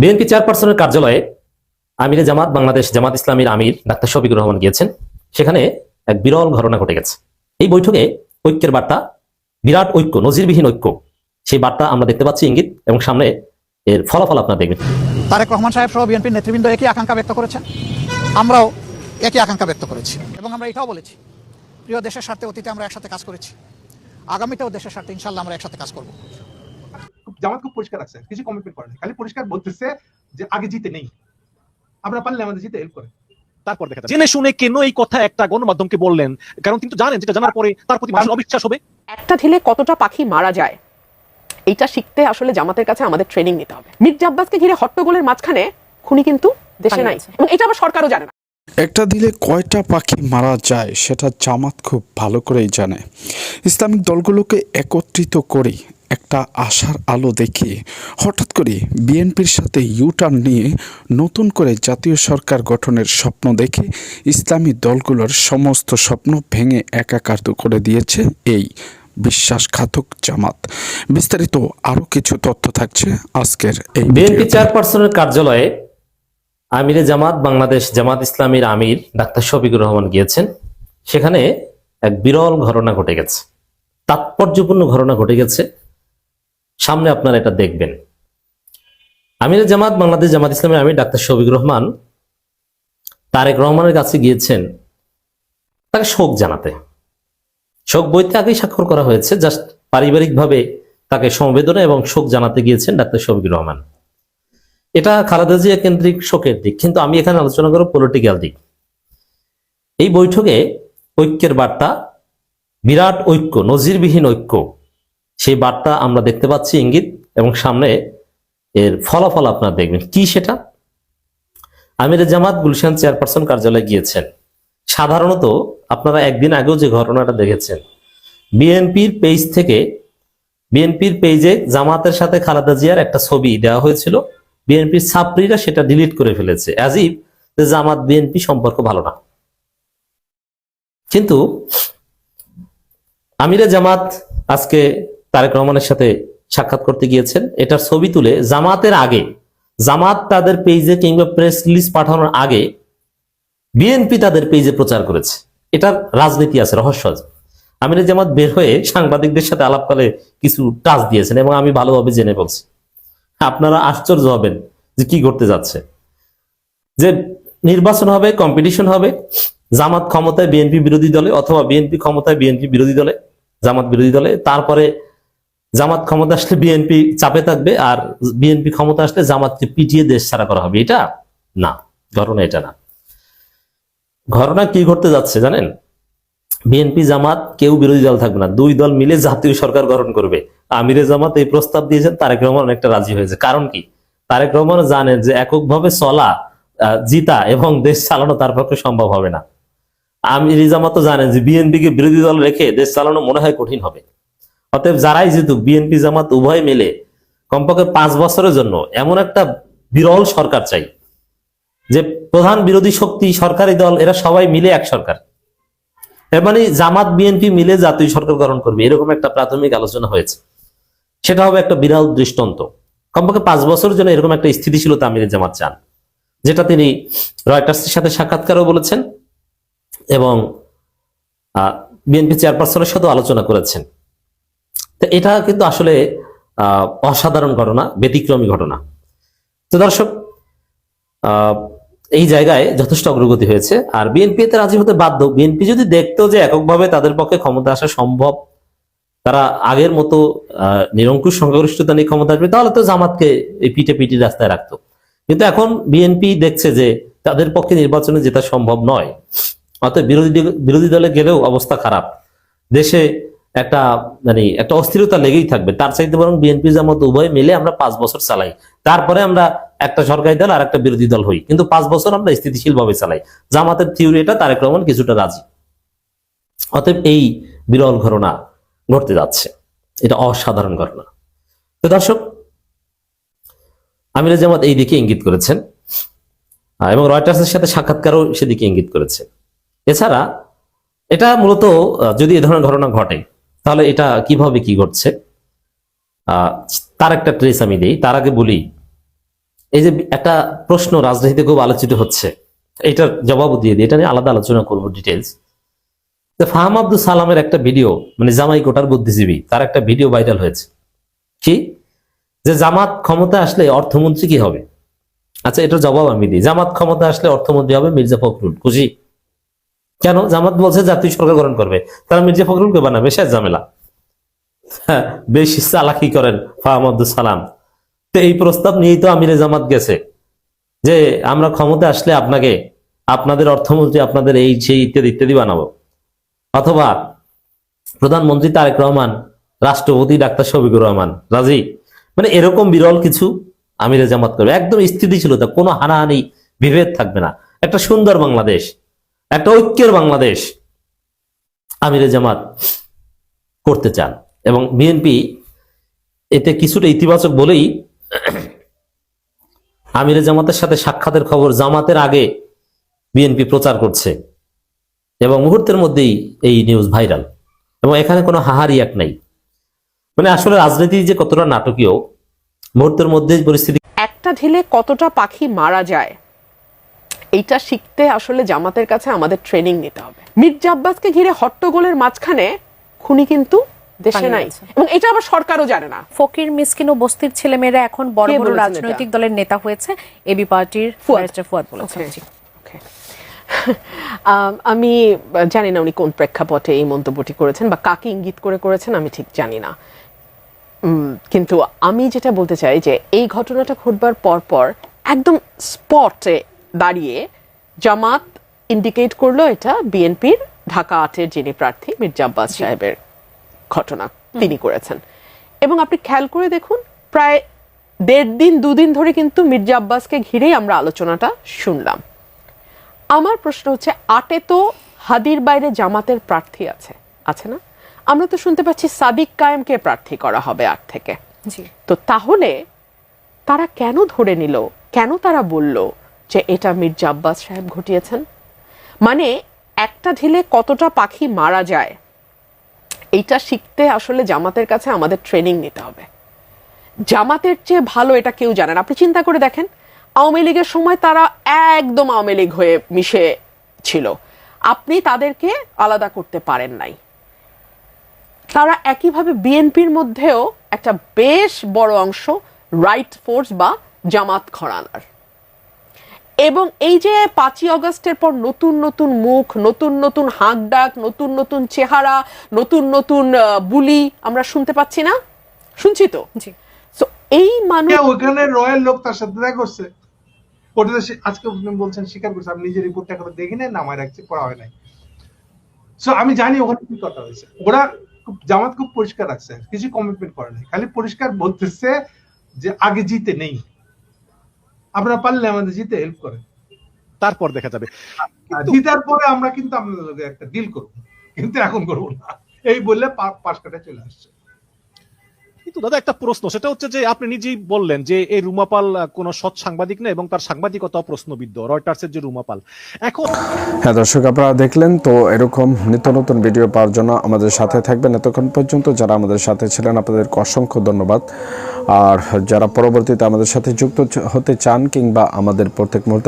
BNP চেয়ারপারসনের কার্যালয়ে আমিরে জামাত, বাংলাদেশ জামাত ইসলামীর আমির ডাক্তার শফিকুর রহমান গিয়েছেন। সেখানে এক বিরল ঘটনা ঘটে গেছে। এই বৈঠকে ঐক্যের বার্তা, বিরাট ঐক্য, নজিরবিহীন ঐক্য, সেই বার্তা আমরা দেখতে পাচ্ছি ইঙ্গিত এবং সামনে এর ফলাফল আপনারা দেখবেন। তারেক রহমান সাহেব সহ বিএনপির নেতৃবৃন্দ একই আকাঙ্ক্ষা ব্যক্ত করেছেন। আমরাও একই আকাঙ্ক্ষা ব্যক্ত করেছি এবং আমরা এটাও বলেছি, প্রিয় দেশের স্বার্থে অতীতে আমরা একসাথে কাজ করেছি। আগামীতেও দেশের স্বার্থে ইনশাল্লাহ আমরা একসাথে কাজ করব। জামাত খুব পরিষ্কার রাখছে কিছু কমিটমেন্ট করে নাই। খালি পরিষ্কার বলতেছে যে আগে জিতে নেই। আমরা পারলে আমাদের জিতে হেল্প করে তারপর দেখা জেনে শুনে কেন এই কথা একটা গণমাধ্যমকে বললেন? কারণ কিন্তু জানেন যেটা জানার পরে তার প্রতি মানুষের অবিশ্বাস হবে। একটা ঢিলে কতটা পাখি মারা যায় এইটা শিখতে আসলে জামাতের কাছে আমাদের ট্রেনিং নিতে হবে। মির্জা আব্বাসকে ঘিরে হট্টগোলের মাঝখানে খুনি কিন্তু দেশে নাই। এবং এটা আবার সরকারও জানে না। একটা দিলে কয়টা পাখি মারা যায় সেটা জামাত খুব ভালো করেই জানে। ইসলামিক দলগুলোকে একত্রিত করে একটা আশার আলো দেখিয়ে হঠাৎ করে বিএনপির সাথে ইউটার্ন নিয়ে নতুন করে জাতীয় সরকার গঠনের স্বপ্ন দেখে ইসলামী দলগুলোর সমস্ত স্বপ্ন ভেঙে একাকার করে দিয়েছে এই বিশ্বাসঘাতক জামাত। বিস্তারিত আরও কিছু তথ্য থাকছে আজকের এই বিএনপি। চেয়ারপারসনের কার্যালয়ে আমিরে জামাত বাংলাদেশ জামাত ইসলামীর আমির ডাক্তার শফিকুর রহমান গিয়েছেন। সেখানে এক বিরল ঘটনা ঘটে গেছে। তাৎপর্যপূর্ণ ঘটনা ঘটে গেছে। সামনে আপনারা এটা দেখবেন। আমিরে জামাত, বাংলাদেশ জামাত ইসলামের আমির ডাক্তার শফিকুর রহমান তারেক রহমানের কাছে গিয়েছেন, তাকে শোক জানাতে। শোক বইতে আগেই স্বাক্ষর করা হয়েছে, জাস্ট পারিবারিকভাবে তাকে সমবেদনা এবং শোক জানাতে গিয়েছেন ডাক্তার শফিকুর রহমান। এটা খালেদা জিয়া কেন্দ্রিক শোকের দিক, কিন্তু আমি এখানে আলোচনা করব পলিটিক্যাল দিক। এই বৈঠকে ঐক্যের বার্তা, বিরাট ঐক্য, নজিরবিহীন ঐক্য সেই বার্তা আমরা দেখতে পাচ্ছি ইঙ্গিত এবং সামনে এর ফলাফল আপনারা দেখবেন। কি সেটা? আমির জামাত গুলশান চেয়ারপারসন কার্যালয়ে গিয়েছেন। সাধারণত আপনারা একদিন আগেও যে ঘটনাটা দেখেছেন। বিএনপির পেজ থেকে, বিএনপির পেজে জামাতের সাথে খালেদা জিয়ার একটা ছবি দেওয়া হয়েছিল। বিএনপির ছাত্রীরা সেটা ডিলিট করে ফেলেছে। অ্যাজিব যে জামাত বিএনপি সম্পর্ক ভালো না। কিন্তু আমিরে জামাত আজকে তারেক রহমানের সাথে সাক্ষাৎ করতে গিয়েছেন। এটার ছবি তুলে জামাতের আগে, জামাত তাদের পেজে কিংবা প্রেস রিলিজ পাঠানোর আগে বিএনপি তাদের পেজে প্রচার করেছে। এটার রাজনীতি আছে, রহস্য আছে। আমিরে জামাত বের হয়ে সাংবাদিকদের সাথে আলাপকালে কিছু টাচ দিয়েছেন এবং আমি ভালোভাবে জেনে বলছি। আপনারা আশ্চর্য হবেন যে কি ঘটতে যাচ্ছে। যে নির্বাচন হবে কম্পিটিশন হবে, জামাত ক্ষমতায় বিএনপি বিরোধী দলে অথবা বিএনপি ক্ষমতায় বিএনপি বিরোধী দলে, জামাত বিরোধী দলে, তারপরে জামাত ক্ষমতা আসলে বিএনপি চাপে থাকবে আর বিএনপি ক্ষমতা আসলে জামাতকে পিটিয়ে দেশ ছাড়া করা হবে। এটা না, ঘটনা এটা না। ঘটনা কি ঘটতে যাচ্ছে জানেন? বিএনপি জামাত কেউ বিরোধী দল থাকবে না। দুই দল মিলে জাতীয় সরকার গঠন করবে। আমিরে জামাত এই প্রস্তাব দিয়েছেন, তারেক রহমান অনেকটা রাজি হয়েছে। কারণ কি? তারেক রহমান জানেন যে এককভাবে চলা জিতা এবং দেশ চালানো তার পক্ষে সম্ভব হবে না। আমির জামাত জানেন যে বিএনপি কে বিরোধী দল রেখে দেশ চালানো মনে হয় কঠিন হবে। অতএব যারাই জিতুক বিএনপি জামাত উভয় মিলে কমপক্ষে পাঁচ বছরের জন্য এমন একটা বিরল সরকার চাই, যে প্রধান বিরোধী শক্তি, সরকারি দল, এরা সবাই মিলে এক সরকার। এর মানে জামাত বিএনপি মিলে জাতীয় সরকার গঠন করবে, এরকম একটা প্রাথমিক আলোচনা হয়েছে। সেটা হবে একটা বিরাল দৃষ্টান্ত। কমপক্ষে পাঁচ বছরের জন্য এরকম একটা স্থিতিশীলতা আমির জামাত চান, যেটা তিনি রয়টার্সের সাথে সাক্ষাৎকারও বলেছেন এবং বিএনপি চেয়ারপারসনের সাথেও আলোচনা করেছেন। তো এটা কিন্তু আসলে অসাধারণ ঘটনা, ব্যতিক্রমী ঘটনা। তো দর্শক এই জায়গায় যথেষ্ট অগ্রগতি হয়েছে। আর বিএনপি এতে রাজি হতে বাধ্য। বিএনপি যদি দেখতো যে এককভাবে তাদের পক্ষে ক্ষমতা আসা সম্ভব, তারা আগের মতো নিরঙ্কুশ সংখ্যাগরিষ্ঠতা নিয়ে ক্ষমতা আসবে, তাহলে তো জামাতকে এই পিঠে পিঠে রাস্তায় রাখতো। কিন্তু এখন বিএনপি দেখছে যে তাদের পক্ষে নির্বাচনে জেতা সম্ভব নয়। অতএব বিরোধী বিরোধী দলে গেলেও অবস্থা খারাপ। দেশে একটা মানে একটা অস্থিরতা লেগেই থাকবে। তার চাইতে বরং বিএনপি জামাত উভয় মিলে আমরা পাঁচ বছর চালাই। তারপরে আমরা একটা সরকারি দল আর একটা বিরোধী দল হই। কিন্তু পাঁচ বছর আমরা স্থিতিশীল ভাবে চালাই। জামাতের থিওরি এটা, তারেক রহমান কিছুটা রাজি। অতএব এই বিরল ঘটনা ঘটতে যাচ্ছে। এটা অসাধারণ ঘটনা। তো দর্শক, আমির জামাত এই দিকে ইঙ্গিত করেছেন। এবং রয়টার্সের সাথে সাক্ষাৎকারও সেদিকে ইঙ্গিত করেছে। এছাড়া, এটা মূলত যদি এ ধরনের ঘটনা ঘটে তাহলে এটা কীভাবে কি আহ, তার একটা ট্রেস আমি দিই। তার আগে বলি এই যে একটা প্রশ্ন রাজনীতিতে খুব আলোচিত হচ্ছে এটার জবাব দিয়ে দিই। এটা নিয়ে আলাদা আলোচনা করব ডিটেলস ফাহাম আব্দুল সালামের একটা ভিডিও মানে জামাই কোটার বুদ্ধিজীবী তার একটা ভিডিও ভাইরাল হয়েছে। কি? যে জামাত ক্ষমতা আসলে অর্থমন্ত্রী কি হবে? আচ্ছা এটার জবাব আমি দিই। জামাত ক্ষমতা আসলে অর্থমন্ত্রী হবে মির্জা ফখরুল। খুশি? কেন? জামাত বলছে জাতীয় সরকার গঠন করবে। তারা মির্জা ফখরুলকে বানাবে শেষ ঝামেলা। হ্যাঁ, বেশি চালাকি করেন ফাহাম আব্দুল সালাম। তো এই প্রস্তাব নিয়েই তো আমিরে জামাত গেছে। যে আমরা ক্ষমতা আসলে আপনাকে আপনাদের অর্থমন্ত্রী আপনাদের এই সেই ইত্যাদি ইত্যাদি বানাবো। অথবা প্রধানমন্ত্রী তারেক রহমান রাষ্ট্রপতি ডাক্তার শফিকুর রহমান রাজি? মানে এরকম বিরল কিছু আমিরে জামাত করবে। একদম স্থিতিশীলতা কোনো হানাহানি বিভেদ থাকবে না। একটা সুন্দর বাংলাদেশ। একটা ঐক্যের বাংলাদেশ আমিরে জামাত করতে চান। এবং বিএনপি এতে কিছুটা ইতিবাচক বলেই আমিরে জামাতের সাথে সাক্ষাতের খবর জামাতের আগে বিএনপি প্রচার করছে। এবং মুহূর্তের মধ্যেই এই নিউজ ভাইরাল। এবং এখানে কোনো হাহারি এক নাই। মানে আসলে রাজনীতি যে কতটা নাটকীয়, মুহূর্তের মধ্যেই পরিস্থিতি একটা ঢিলে কতটা পাখি মারা যায়? এইটা শিখতে আসলে জামাতের কাছে আমাদের ট্রেনিং নিতে হবে। মির্জা আব্বাসকে ঘিরে হট্টগোলের মাঝখানে খুনি কিন্তু দেশে নাই। এবং এটা আবার সরকারও জানে না। ফকির মিসকিন ও বস্তির ছেলেমেয়েরা এখন বড় বড় রাজনৈতিক দলের নেতা হয়েছে। এবি পার্টির ফুয়াদ। আম, জানি না উনি কোন প্রেক্ষাপটে এই মন্তব্যটি করেছেন বা কাকে ইঙ্গিত করে করেছেন আমি ঠিক জানি না। কিন্তু আমি যেটা বলতে চাই যে এই ঘটনাটা ঘটবার পর পর একদম স্পটে দাঁড়িয়ে জামাত ইন্ডিকেট করল এটা বিএনপির ঢাকা আটের যিনি প্রার্থী মির্জা আব্বাস সাহেবের ঘটনা তিনি করেছেন। এবং আপনি খেয়াল করে দেখুন প্রায় দেড় দিন দুদিন ধরে কিন্তু মির্জা আব্বাসকে ঘিরেই আমরা আলোচনাটা শুনলাম। আমার প্রশ্ন হচ্ছে আটে তো হাদির বাইরে জামাতের প্রার্থী আছে আছে না? আমরা তো শুনতে পাচ্ছি সাদিক কায়েমকে প্রার্থী করা হবে আট থেকে। জি। তো তাহলে তারা কেন ধরে নিল? কেন তারা বলল? যে এটা মির্জা আব্বাস সাহেব ঘটিয়েছেন। মানে একটা ঢিলে কতটা পাখি মারা যায়, এইটা শিখতে আসলে জামাতের কাছে আমাদের ট্রেনিং নিতে হবে। জামাতের চেয়ে ভালো এটা কেউ জানে না। আপনি চিন্তা করে দেখেন, আওয়ামী লীগের সময় তারা একদম আওয়ামী লীগ হয়ে মিশে ছিল। আপনি তাদেরকে আলাদা করতে পারেন নাই। তারা একইভাবে বিএনপির মধ্যেও একটা বেশ বড় অংশ রাইট ফোর্স বা জামাত ঘরানার এবং এই যে পাঁচই অগস্টের পর নতুন নতুন মুখ নতুন নতুন হাঁক ডাক নতুন নতুন চেহারা নতুন নতুন আহ, বুলি আমরা শুনতে পাচ্ছি না? শুনছি তো? জি। এই মানুষ ওখানে রয়্যাল লোক তার সাথে দেখা করছে। ওটা আজকে আপনি বলছেন স্বীকার করছে। আমি নিজের রিপোর্টটা এখন দেখি নাই নামায় রাখছি পড়া হয় নাই। সো আমি জানি ওখানে কি কথা হয়েছে। ওরা খুব- জামাত খুব পরিষ্কার রাখছে। কিছু কমিটমেন্ট করে নাই। খালি পরিষ্কার বলতেছে যে আগে জিতে নেই। আপনারা পারলে আমাদের জিতে হেল্প করেন। তারপর দেখা যাবে। জিতার পরে আমরা কিন্তু আপনাদের একটা ডিল করব। কিন্তু এখন করব না। এই বললে পাশ কাটা চলে আসছে। কিন্তু দাদা, একটা প্রশ্ন। সেটা হচ্ছে যে আপনি নিজেই বললেন যে এই রুমাপাল কোনো সৎ সাংবাদিক না এবং তার সাংবাদিকতা প্রশ্নবিদ্ধ, রয়টার্সের যে রুমাপাল। এখন হ্যাঁ দর্শক, আপনারা দেখলেন তো এরকম নিত্য নতুন ভিডিও পাওয়ার জন্য আমাদের সাথে থাকবেন এতক্ষণ পর্যন্ত। যারা আমাদের সাথে ছিলেন, আপনাদেরকে অসংখ্য ধন্যবাদ। আর যারা পরবর্তীতে আমাদের সাথে যুক্ত হতে চান কিংবা আমাদের প্রত্যেক মুহূর্তে